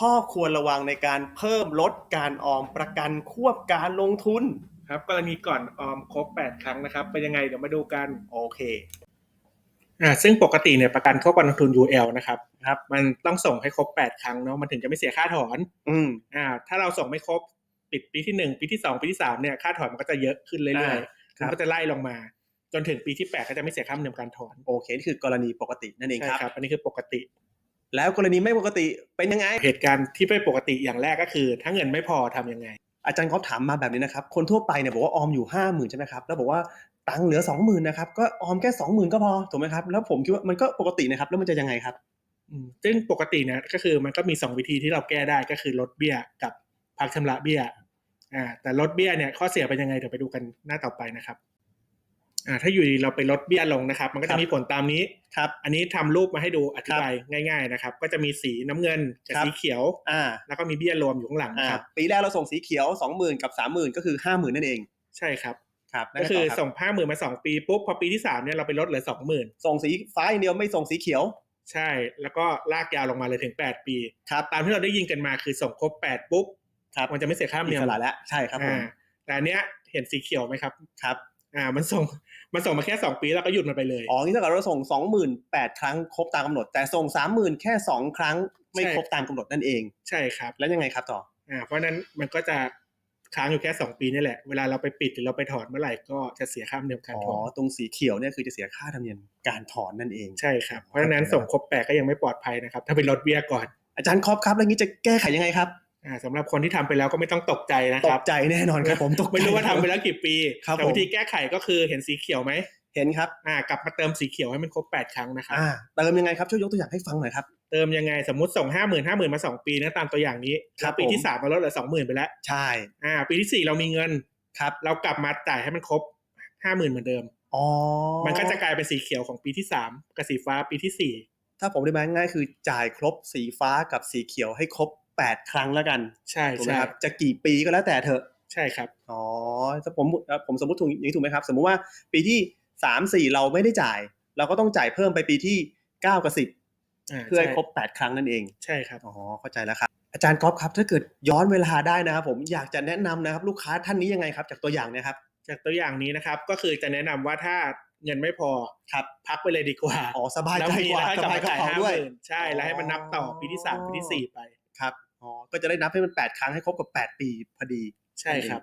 ข้อควรระวังในการเพิ่มลดการออมประกันควบการลงทุน ครับกรณีก่อนออมครบ 8 ครั้งนะครับ เป็นยังไงเดี๋ยวมาดูกัน โอเคอ่าซึ่งปกติเนี่ยประกันควบการลงทุน UL นะครับครับ มันต้องส่งให้ครบ 8 ครั้งเนาะมันถึงจะไม่เสียค่าถอน อืมอ่า ถ้าเราส่งไม่ครบปิดปีที่ 1 ปีที่ 2 ปีที่ 3เนี่ยค่าถอนมันก็จะเยอะขึ้นเรื่อยอ่าๆครับมันก็จะไล่ลงมา จนถึงปีที่ 8 ก็จะไม่เสียค่าธรรมเนียมการถอนโอเคนี่คือกรณีปกตินั่นเองใช่ครับครับอันนี้คือปกติ แล้วกรณีไม่ปกติเป็นยังไง เหตุการณ์ที่ไม่ปกติอย่างแรกก็คือ ถ้าเงินไม่พอทำยังไง อาจารย์เขาถามมาแบบนี้นะครับ คนทั่วไปเนี่ยบอกว่าออมอยู่ห้าหมื่นใช่ไหมครับ แล้วบอกว่าตังค์เหลือสองหมื่นนะครับ ก็ออมแค่สองหมื่นก็พอ ถูกไหมครับ แล้วผมคิดว่ามันก็ปกตินะครับ แล้วมันจะยังไงครับอืมซึ่งปกติเนี่ยก็คือมันก็มีสองวิธีที่เราแก้ได้ก็คือลดเบี้ยกับพักชำระเบี้ย อ่า แต่ลดเบี้ยเนี่ยข้อเสียเป็นยังไงเดี๋ยวไปดูกันหน้าต่อไปนะครับ อ่าถ้าอยู่ดีเราไปลดเบี้ยลงนะครับ มันก็ครัจะบมีผลตามนี้ครับ อันนี้ทำรูปมาให้ดูอธิบายง่าย ๆนะครับ ก็จะมีสีน้ำเงินกับครับสีเขียวอ่าแล้วก็มีเบี้ยรวมอยู่ข้างหลังอ่านะครับปีแรกเราส่งสีเขียวสองหมื่นกับสามหมื่นก็คือห้าหมื่นนั่นเอง ใช่ครับครับก็คือแล้วไต่รับส่งผ้าหมื่นมาสองปีปุ๊บพอปีที่สามเนี่ยเราไปลดเหลือสองหมื่นส่งสีฟ้าอย่างเดียวไม่ส่งสีเขียว ใช่ แล้วก็ลากยาวลงมาเลยถึงแปดปีครับตามที่เราได้ยินกันมาคือส่งครบแปดปุ๊บครับมันจะไม่เสียค่าธรรมอิเนียสมระแล้วใช่ครับผมอ่าแต่อันเนี้ยเห็นสีเขียวไหมครับครับ อ่า มันส่งมันส่งมาแค่สองปีแล้วก็หยุดมันไปเลย อ๋อ นี่ถ้าเกิดเราส่งสองหมื่นแปดครั้งครบตามกำหนด แต่ส่งสามหมื่นแค่สองครั้งไม่ใช่ครบตามกำหนดนั่นเอง ใช่ครับ แล้วยังไงครับต่อ อ่า เพราะฉะนั้นมันก็จะค้างอยู่แค่สองปีนี่แหละ เวลาเราไปปิดหรือเราไปถอนเมื่อไหร่ก็จะเสียค่าธรรมเนียมการอ๋อถอนตรงสีเขียวเนี่ยคือจะเสียค่าธรรมเนียมการถอนนั่นเอง ใช่ครับ เพราะฉะนั้นส่งครบแปดก็ยังไม่ปลอดภัยนะครับ ถ้าเป็นลดเบี้ยก่อน อาจารย์ครอบครับ แล้วงี้จะแก้ไขยังไงครับอ่า สำหรับคนที่ทำไปแล้วก็ไม่ต้องตกใจนะตครักบใจแน่นอนครับผมตกใจไม่รู้ว่าทำไปแล้วกี่ปีครับแต่ผมวิธีแก้ไขก็คือเห็นสีเขียวไหมเห็นครับอ่ากลับมาเติมสีเขียวให้มันครบแปดครั้งนะครับอ่าเติมยังไงครับช่วยยกตัวอย่างให้ฟังหน่อยครับเติมยังไงสมมติส่งห้าหมื่นห้าหมื่นมาสองปีนะตามตัวอย่างนี้ครัแล้บวปีที่ผมสามมาลดเหลือสองหมื่นไปแล้วใช่อ่าปีที่สี่เรามีเงินครับเรากลับมาจ่ายให้มันครบห้าหมื่นเหมือนเดิมอ๋อมันก็จะกลายเป็นสีเขียวของปีที่สามกับสีฟ้าปีที่สี่ถ้าผมได้ไหมง่ายๆคือจ่ายครบสีฟ้ากับสีเขียวให้ครบ แปดครั้งแล้วกันใช่ถูกไหมใช่ครับจะกี่ปีก็แล้วแต่เถอะใช่ครับ อ๋อถ้าผมเอ่อผมสมมติถูกอย่างนี้ถูกไหมครับ สมมุติว่าปีที่สามสี่เราไม่ได้จ่าย เราก็ต้องจ่ายเพิ่มไปปีที่เก้ากับสิบาเพื่อให้ใช่ครบแปดครั้งนั่นเอง ใช่ครับ อ๋อเข้าใจแล้วครับ อาจารย์ก๊อฟครับถ้าเกิดย้อนเวลาได้นะครับ ผมอยากจะแนะนำนะครับ ลูกค้าท่านนี้ยังไงครับ จากตัวอย่างเนะครับ จากตัวอย่างนี้นะครับก็คือจะแนะนำว่าถ้าเงินไม่พอครับ พักไปเลยดีกว่าอ๋อสบายแล้วใจมีกว่าแล้วให้สกลับบายมากระจ่ายเป๋าห้าด้วยหมื่นใช่แล้วให้มันนับต่อปีที่สามปีที่สี่ไป ครับ อ๋อก็จะได้นับให้มันแปดครั้งให้ครบกับแปดปีพอดีใช่ครับ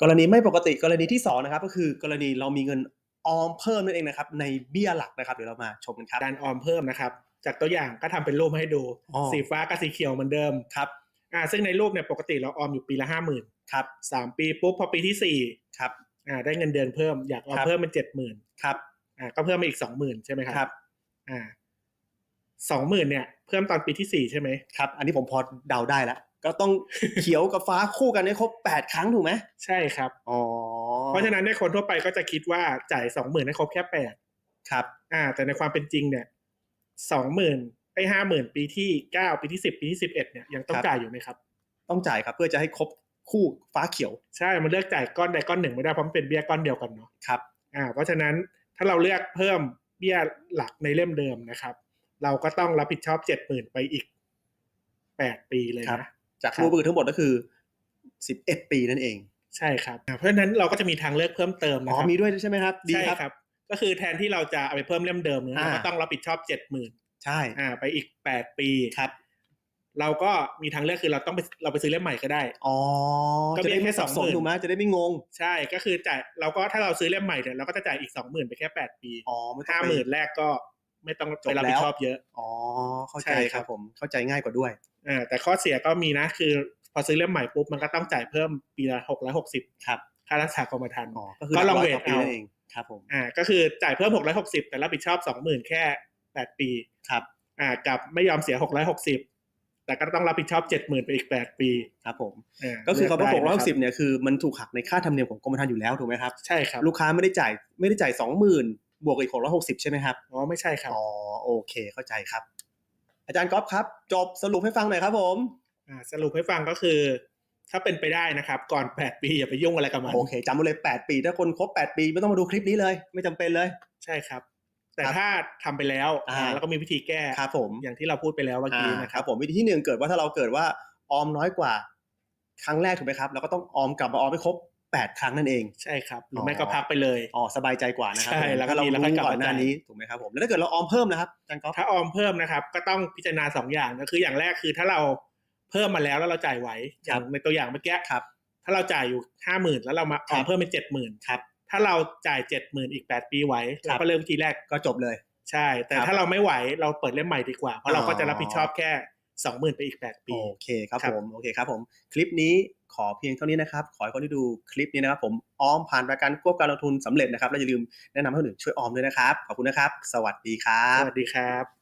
กรณีไม่ปกติกรณีที่สองนะครับก็คือกรณีเรามีเงินออมเพิ่มนั่นเองนะครับในเบี้ยหลักนะครับเดี๋ยวเรามาชมกันครับการออมเพิ่มนะครับ จากตัวอย่างก็ทำเป็นรูปให้ดูอ๋อสีฟ้ากับสีเขียวเหมือนเดิมครับอ่าซึ่งในรูปเนี่ยปกติเราออมอยู่ปีละห้าหมื่นครับสามปีปุ๊บพอปีที่สี่ครับอ่าได้เงินเดือนเพิ่มอยากออมครับเพิ่มเป็นเจ็ดหมื่นครับอ่าก็เพิ่มมาอีกสองหมื่นใช่ไหมครับครับอ่า สองหมื่นเนี่ยเพิ่มตอนปีที่สี่ใช่ไหมครับ อันนี้ผมพอเดาได้แล้ว ก็ต้องเขียวกับฟ้าคู่กันให้ครบแปดครั้งถูกไหมใช่ครับอ๋อเพราะฉะนั้นในยคนทั่วไปก็จะคิดว่าจ่ายสองหมื่นให้ครบแค่แปดครับ อ่า แต่ในความเป็นจริงเนี่ยสองหมื่นไอ้ห้าหมื่นปีที่เก้าปีที่สิบปีที่สิบเอ็ดเนี่ยยังต้องจ่ายอยู่ไหมครับ ต้องจ่ายครับเพื่อจะให้ครบคู่ฟ้าเขียว ใช่ มันเลือกจ่ายก้อนใดก้อนหนึ่งไม่ได้เพราะมันเป็นเบี้ยก้อนเดียวกันเนาะครับ อ่า เพราะฉะนั้นถ้าเราเลือกเพิ่มเบี้ยหลักในเล่มเดิมนะครับ เราก็ต้องรับผิดชอบเจ็ดหมื่นไปอีกแปดปีเลยครับนะจากครับรูปอื่นทั้งหมดก็คือสิบเอ็ดปีนั่นเอง ใช่ครับอ่าเพราะฉะนั้นเราก็จะมีทางเลือกเพิ่มเติมนะอ๋อครับมีด้วยใช่ไหมครับ ดีใช่ครับครับ ก็คือแทนที่เราจะเอาไปเพิ่มเล่มเดิมเนี่ยอ่าเราก็ต้องรับผิดชอบเจ็ดหมื่นใช่อ่าไปอีกแปดปีครับ เราก็มีทางเลือกคือเราต้องไปเราไปซื้อเล่มใหม่ก็ได้อ๋อก็จะเบี้ได้ยแค่ไม่สับสน20,000ถูกไหมจะได้ไม่งง ใช่ก็คือจ่ายเราก็ถ้าเราซื้อเล่มใหม่เนี่ยเราก็จะจ่ายอีกสองหมื่นไปแค่แปดปีอ๋อไม่ต้องห้าไปหมื่นแรกก็ ไม่ต้องจบไปรับแล้วผิดชอบเยอะ อ๋อ เข้าใจใช่คครัรับบผม เข้าใจง่ายกว่าด้วยอ่าแต่ข้อเสียก็มีนะ คือพอซื้อเล่มใหม่ปุ๊บมันก็ต้องจ่ายเพิ่มปีละหกร้อยหกสิบครับ ค่ารักษากรมธรรม์อ๋อก็คือก็ลองร้ยเวทกาปีเอานั่นเองครับผม อ่า ก็คือจ่ายเพิ่มหกร้อยหกสิบแต่รับผิดชอบสองหมื่นแค่แปดปี ครับ อ่า กับไม่ยอมเสียหกร้อยหกสิบแต่ก็ต้องรับผิดชอบเจ็ดหมื่นไปอีกแปดปี ครับผมอ่าก็คือคำว่าเลืหกร้อยหกสิได้บเนี่ยคือมันถูกหักในค่าธรรมเนียมของกรมธรรม์อยู่แล้วถูกไหมครับ ใช่ครับ ลูกค้าไม่ได้จ่ายไม่ได้จ่ายสองหมื่น บวกอีกหกร้อยหกสิบใช่ไหมครับ อ๋อ ไม่ใช่ครับ อ๋อ โอเค เข้าใจครับ อาจารย์ก๊อฟครับ จบสรุปให้ฟังหน่อยครับผม อ่า สรุปให้ฟังก็คือ ถ้าเป็นไปได้นะครับ ก่อนแปดปีอย่าไปยุ่งอะไรกับมัน โอเคจำไว้เลยแปดปี ถ้าคนครบแปดปีไม่ต้องมาดูคลิปนี้เลย ไม่จำเป็นเลย ใช่ครับ แต่ครับถ้าทำไปแล้วอ่าอ่าแล้วก็มีวิธีแก้ ครับผม อย่างที่เราพูดไปแล้วเมื่อกี้อ่านะคครัรับบผม วิธีที่หนึ่งเกิดว่าถ้าเราเกิดว่าออมน้อยกว่า ครั้งแรกถูกไหมครับ เราก็ต้องออมกลับมาออมให้ครบ แปดครั้งนั่นเอง ใช่ครับหรืออไม่ก็พักไปเลยอ๋อสบายใจกว่านะครัใช่ผมแล้วก็ถ้าเรามีแล้วค่อยรู้กลับก่อนหน้ามาจ่ายนี้ถูกไหมครับผมแล้วถ้าเกิดเราออมเพิ่มนะครับอาจันก๊อฟถ้าออมเพิ่มนะครับก็ต้องพิจารณาสองอย่างก็คืออย่างแรกคือถ้าเราเพิ่มมาแล้วแล้วเราจ่ายไหวอย่างในตัวอย่างเมื่อกี้ครับถ้าเราจ่ายอยู่ห้าหมื่นแล้วเรามาออครัมบเพิ่มเป็นเจ็ดหมื่นครับถ้าเราจ่ายเจ็ดหมื่นอีกแปดปีไหวครัเราบก็เริ่มทีแรกก็จบเลย ใช่ แต่ครับถ้าเราไม่ไหวเราเปิดเล่มใหม่ดีกว่าเพราะเราก็จะรับผิดชอบอ๋อแค่สองหมื่นไปอีกแปดปีโอเคครับครับผมโอเคครับผมคลิปนี้ ขอเพียงเท่านี้นะครับ ขอให้คนที่ดูคลิปนี้นะครับ ผมออมผ่านรายการควบการลงทุนสำเร็จนะครับและอย่าลืมแนะนำให้คนอื่นช่วยออมด้วยนะครับ ขอบคุณนะครับ สวัสดีครับ สวัสดีครับ